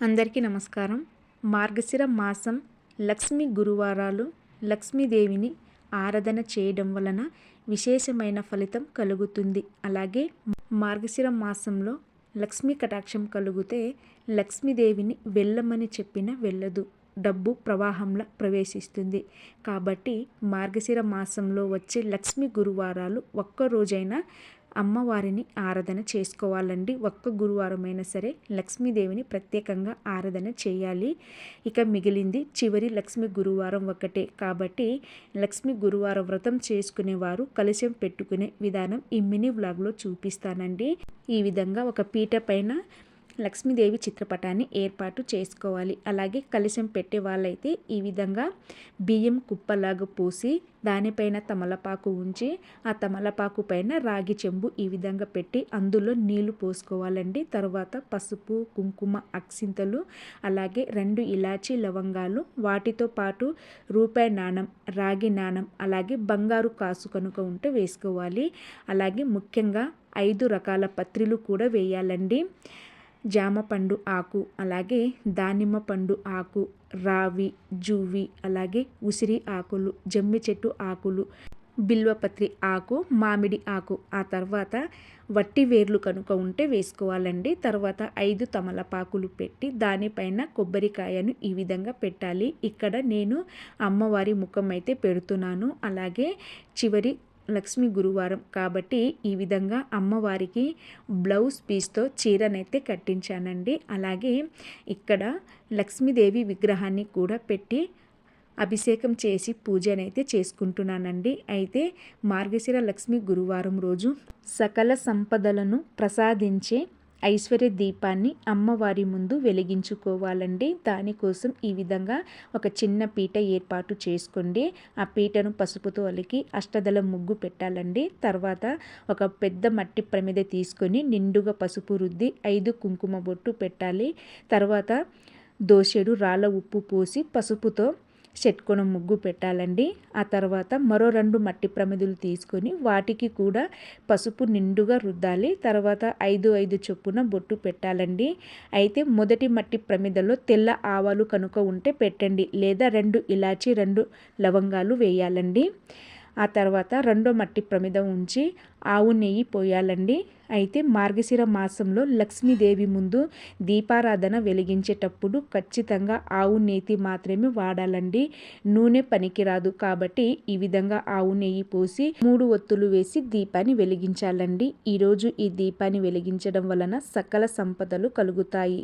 అందరికీ నమస్కారం. మార్గశిర మాసం లక్ష్మి గురువారాలు లక్ష్మీదేవిని ఆరాధన చేయడం వలన విశేషమైన ఫలితం కలుగుతుంది. అలాగే మార్గశిర మాసంలో లక్ష్మీ కటాక్షం కలిగితే లక్ష్మీదేవిని వెళ్ళమని చెప్పిన వెళ్ళదు. డబ్బు ప్రవాహంలో ప్రవేశిస్తుంది. కాబట్టి మార్గశిర మాసంలో వచ్చే లక్ష్మీ గురువారాలు ఒక్కరోజైనా అమ్మవారిని ఆరాధన చేసుకోవాలండి. ఒక్క గురువారమైనా సరే లక్ష్మీదేవిని ప్రత్యేకంగా ఆరాధన చేయాలి. ఇక మిగిలింది చివరి లక్ష్మి గురువారం ఒకటే కాబట్టి లక్ష్మి గురువారం వ్రతం చేసుకునేవారు కలశం పెట్టుకునే విధానం ఈ మినీ వ్లాగ్లో చూపిస్తానండి. ఈ విధంగా ఒక పీట పైన లక్ష్మీదేవి చిత్రపటాన్ని ఏర్పాటు చేసుకోవాలి. అలాగే కలశం పెట్టే వాళ్ళైతే ఈ విధంగా బియ్యం కుప్పలాగా పోసి దానిపైన తమలపాకు ఉంచి ఆ తమలపాకు పైన రాగి చెంబు ఈ విధంగా పెట్టి అందులో నీళ్ళు పోసుకోవాలండి. తర్వాత పసుపు కుంకుమ అక్సింతలు అలాగే రెండు ఇలాచి లవంగాలు వాటితో పాటు రూపాయి నాణం రాగి నాణం అలాగే బంగారు కాసు కనుక ఉంటే వేసుకోవాలి. అలాగే ముఖ్యంగా ఐదు రకాల పత్రిలు కూడా వేయాలండి. జామ పండు ఆకు అలాగే దానిమ్మ పండు ఆకు రావి జువ్వి అలాగే ఉసిరి ఆకులు జమ్మి చెట్టు ఆకులు బిల్వపత్రి ఆకు మామిడి ఆకు. ఆ తర్వాత వట్టి వేర్లు కనుక ఉంటే వేసుకోవాలండి. తర్వాత ఐదు తమలపాకులు పెట్టి దానిపైన కొబ్బరికాయను ఈ విధంగా పెట్టాలి. ఇక్కడ నేను అమ్మవారి ముఖం అయితే పెడుతున్నాను. అలాగే చివరి లక్ష్మి గురువారం. కాబట్టి ఈ విధంగా అమ్మవారికి బ్లౌజ్ పీస్తో చీరనైతే కట్టించానండి. అలాగే ఇక్కడ లక్ష్మీదేవి విగ్రహాన్ని కూడా పెట్టి అభిషేకం చేసి పూజనైతే చేసుకుంటున్నానండి. అయితే మార్గశిర లక్ష్మి గురువారం రోజు సకల సంపదలను ప్రసాదించే ఐశ్వర్య దీపాన్ని అమ్మవారి ముందు వెలిగించుకోవాలండి దానికోసం ఈ విధంగా ఒక చిన్న పీట ఏర్పాటు చేసుకోండి ఆ పీటను పసుపుతో అలికి అష్టదల ముగ్గు పెట్టాలండి తర్వాత ఒక పెద్ద మట్టి ప్రమిద తీసుకొని నిండుగా పసుపు రుద్ది ఐదు కుంకుమ బొట్టు పెట్టాలి. తర్వాత దోషెడు రాళ్ళ ఉప్పు పోసి పసుపుతో షట్కోణం ముగ్గు పెట్టాలండి. ఆ తర్వాత మరో రెండు మట్టి ప్రమిదులు తీసుకొని వాటికి కూడా పసుపు నిండుగా రుద్దాలి. తర్వాత ఐదు ఐదు చొప్పున బొట్టు పెట్టాలండి. అయితే మొదటి మట్టి ప్రమిదలో తెల్ల ఆవాలు కనుక ఉంటే పెట్టండి. లేదా రెండు ఇలాచి రెండు లవంగాలు వేయాలండి. ఆ తర్వాత రెండో మట్టి ప్రమిద ఉంచి ఆవు నెయ్యి పోయాలండి. అయితే మార్గశిర మాసంలో లక్ష్మీదేవి ముందు దీపారాధన వెలిగించేటప్పుడు ఖచ్చితంగా ఆవు నెయ్యి మాత్రమే వాడాలండి. నూనె పనికిరాదు కాబట్టి ఈ విధంగా ఆవు నెయ్యి పోసి మూడు ఒత్తులు వేసి దీపాన్ని వెలిగించాలండి. ఈరోజు ఈ దీపాన్ని వెలిగించడం వలన సకల సంపదలు కలుగుతాయి.